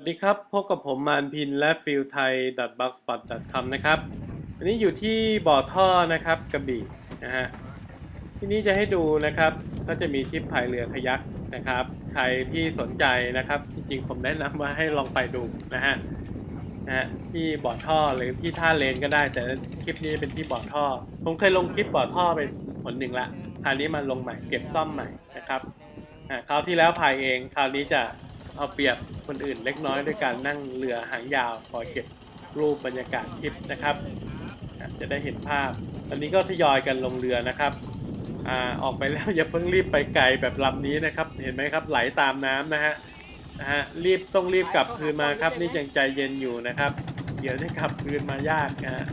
สวัสดีครับ พบกับผมมานพินและฟิลไทย b u g s p o t c o m นะครับ อันนี้อยู่ที่บ่อท่อนะครับกระบี่นะฮะ ที่นี้จะให้ดูนะครับ ก็จะมีทริปพายเรือขยักนะครับ ใครที่สนใจนะครับ จริงๆผมแนะนำว่าให้ลองไปดูนะฮะนะฮะที่บ่อท่อหรือที่ท่าเลนก็ได้ แต่คลิปนี้เป็นที่บ่อท่อ ผมเคยลงคลิปบ่อท่อไปผลหนึ่งละ คราวนี้มาลงใหม่เก็บซ่อมใหม่นะครับคราวที่แล้วพายเอง คราวนี้จะ เอาเปรียบคนอื่นเล็กน้อยด้วยการนั่งเรือหางยาวคอยเก็บรูปบรรยากาศทริปนะครับ จะได้เห็นภาพ ตอนนี้ก็ทยอยกันลงเรือนะครับอออกไปแล้วอย่าเพิ่งรีบไปไกลแบบลำนี้นะครับ เห็นไหมครับไหลตามน้ำนะฮะนะฮะรีบต้องรีบกลับคืนมาครับ นี่ยังใจเย็นอยู่นะครับ เดี๋ยวจะกลับคืนมายากนะฮะ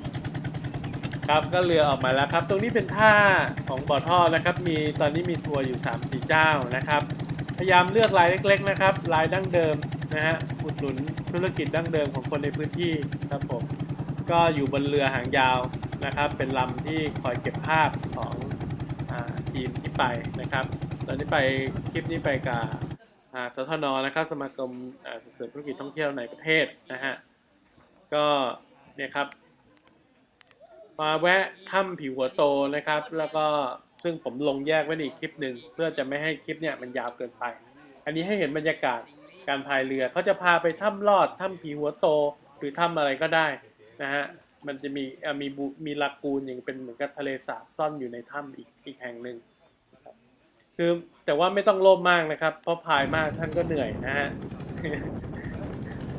ครับก็เรือออกมาแล้วครับ ตรงนี้เป็นท่าของบ่อท่อนะครับ มีตอนนี้มีทัวร์อยู่3ามสี่เจ้านะครับ พยายามเลือกลายเล็ก ๆ นะครับ ลายดั้งเดิมนะฮะอุดหนุนธุรกิจดั้งเดิมของคนในพื้นที่ครับผมก็อยู่บนเรือหางยาวนะครับ เป็นลำที่คอยเก็บภาพของอทีมที่ไปนะครับ ตอนนี้ไปคลิปนี้ไปกับอ่าสทนนะครับ สมาคมส่งเสริมธุรกิจท่องเที่ยวในประเทศนะฮะก็เนี่ยครับ มาแวะถ้ำผิวหัวโตนะครับ แล้วก็ ซึ่งผมลงแยกไว้ในอีกคลิปหนึ่งเพื่อจะไม่ให้คลิปเนี่ยมันยาวเกินไป อันนี้ให้เห็นบรรยากาศการพายเรือเขาจะพาไปถ้ำลอดถ้ำผีหัวโต หรือถ้ำอะไรก็ได้นะฮะมันจะมีเอ่อมีบูมีลากูนอย่างเป็นเหมือนกับทะเลสาบซ่อนอยู่ในถ้ำอีกอีกแห่งหนึ่งนะครับคือแต่ว่าไม่ต้องโลภมากนะครับ เพราะพายมากท่านก็เหนื่อยนะฮะ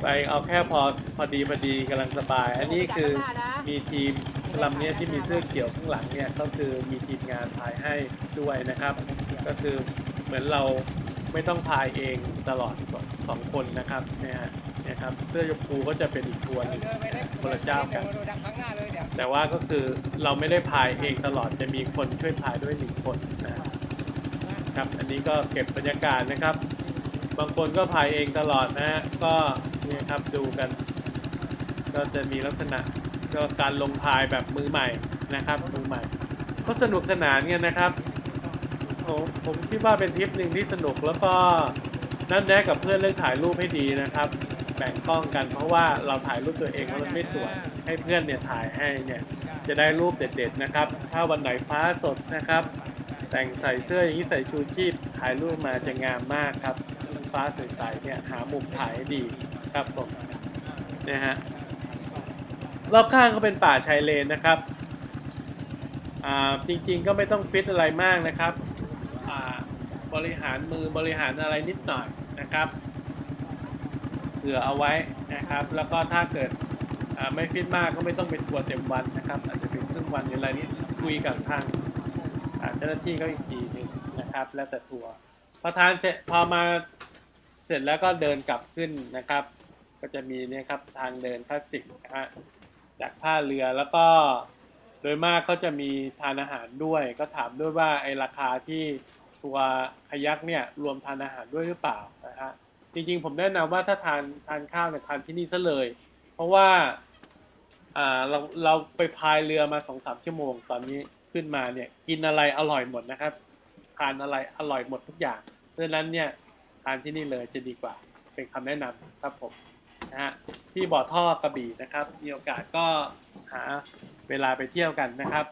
ไปเอาแค่พอพอดีพอดีกำลังสบาย อันนี้คือมีทีม ลำเนี้ยที่มีเสื้อเขียวข้างหลังเนี่ยก็คือมีทีมงานพายให้ด้วยนะครับ ก็คือเหมือนเราไม่ต้องพายเองตลอดสองสองคนนะครับเนี่ยฮะครับเสื้อชมพูก็จะเป็นอีกทัวร์หนึ่งคนละเจ้ากัน แต่ว่าก็คือเราไม่ได้พายเองตลอดจะมีคนช่วยพายด้วยหนึ่งคนนะครับอันนี้ก็เก็บบรรยากาศนะครับ บางคนก็พายเองตลอดนะฮะก็เนี่ยครับดูกัน ก็จะมีลักษณะ ก็การลงพายแบบมือใหม่นะครับมือใหม่ก็สนุกสนานกันนะครับผมผมคิดว่าเป็นทริปหนึ่งที่สนุกแล้วก็นัดแนะกับเพื่อนเรื่องถ่ายรูปให้ดีนะครับ แบ่งกล้องกันเพราะว่าเราถ่ายรูปตัวเองแล้วมันไม่สวยให้เพื่อนเนี่ยถ่ายให้เนี่ยจะได้รูปเด็ดๆนะครับ ถ้าวันไหนฟ้าสดนะครับ แต่งใส่เสื้ออย่างนี้ใส่ชูชีพถ่ายรูปมาจะงามมากครับฟ้าใสๆเนี่ยหามุมถ่ายดีครับผมนี่ยฮะ รอบข้างก็เป็นป่าชายเลนนะครับอ่าจริงๆก็ไม่ต้องฟิตอะไรมากนะครับอ่าบริหารมือบริหารอะไรนิดหน่อยนะครับ เผื่อเอาไว้นะครับ แล้วก็ถ้าเกิดอ่าไม่ฟิตมากก็ไม่ต้องเป็นทัวร์เต็มวันนะครับ อาจจะเป็นครึ่งวันหรืออะไรนี้คุยกับทางอ่าเจ้าหน้าที่ก็อีกทีหนึงนะครับ แล้วแต่ทัวร์พอทานเสร็จพอมาเสร็จแล้วก็เดินกลับขึ้นนะครับ ก็จะมีเนี่ยครับทางเดินคลาสสิกนะฮะ จากท่าเรือแล้วก็โดยมากก็จะมีทานอาหารด้วย ก็ถามด้วยว่าไอราคาที่ตัวพยักเนี่ยรวมทานอาหารด้วยหรือเปล่านะฮะจริงๆผมแนะนำว่าถ้าทานทานข้าวเนี่ยทานที่นี่ซะเลย เพราะว่าอ่าเราเราไปพายเรือมาสองสามชั่วโมง ตอนนี้ขึ้นมาเนี่ยกินอะไรอร่อยหมดนะครับ ทานอะไรอร่อยหมดทุกอย่าง เพราะฉะนั้นเนี่ยทานที่นี่เลยจะดีกว่าเป็นคำแนะนำครับผมนะฮะ ที่บ่อท่อกระบี่นะครับ มีโอกาสก็หาเวลาไปเที่ยวกันนะครับ